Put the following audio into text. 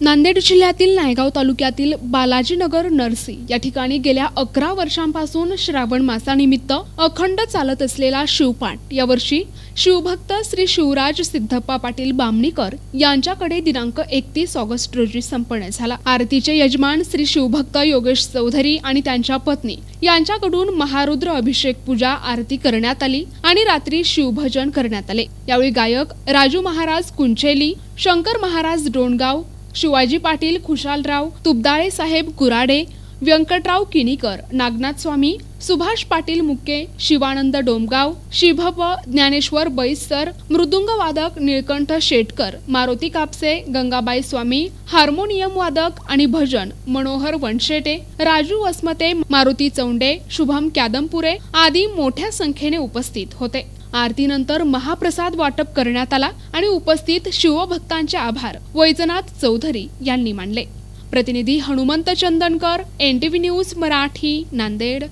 नांदेड जिल्ह्यातील नायगाव तालुक्यातील बालाजीनगर नरसी या ठिकाणी गेल्या अकरा वर्षांपासून श्रावण मासानिमित्त अखंड चालत असलेला शिवपाठ. यावर्षी शिवभक्त श्री शिवराज सिद्धप्पा पाटील बामणीकर यांच्याकडे दिनांक एकतीस ऑगस्ट रोजी संपन्न झाला. आरतीचे यजमान श्री शिवभक्त योगेश चौधरी आणि त्यांच्या पत्नी यांच्याकडून महारुद्र अभिषेक पूजा आरती करण्यात आली आणि रात्री शिवभजन करण्यात आले. यावेळी गायक राजू महाराज कुंचेली शंकर महाराज डोणगाव शिवाजी पाटील खुशालराव तुबदाळे साहेब कुराडे व्यंकटराव किनीकर नागनाथ स्वामी सुभाष पाटील मुक्के शिवानंद डोमगाव शिभप ज्ञानेश्वर बैसर मृदुंग वादक निळकंठ शेटकर मारुती कापसे गंगाबाई स्वामी हार्मोनियम वादक आणि भजन मनोहर वनशेटे राजू वसमते मारुती चौंडे शुभम कॅदमपुरे आदी मोठ्या संख्येने उपस्थित होते. आरतीनंतर महाप्रसाद वाटप करण्यात आला आणि उपस्थित शिवभक्तांचे आभार. वैजनाथ चौधरी यांनी मानले. प्रतिनिधी हनुमंत चंदनकर एनटीव्ही न्यूज मराठी नांदेड.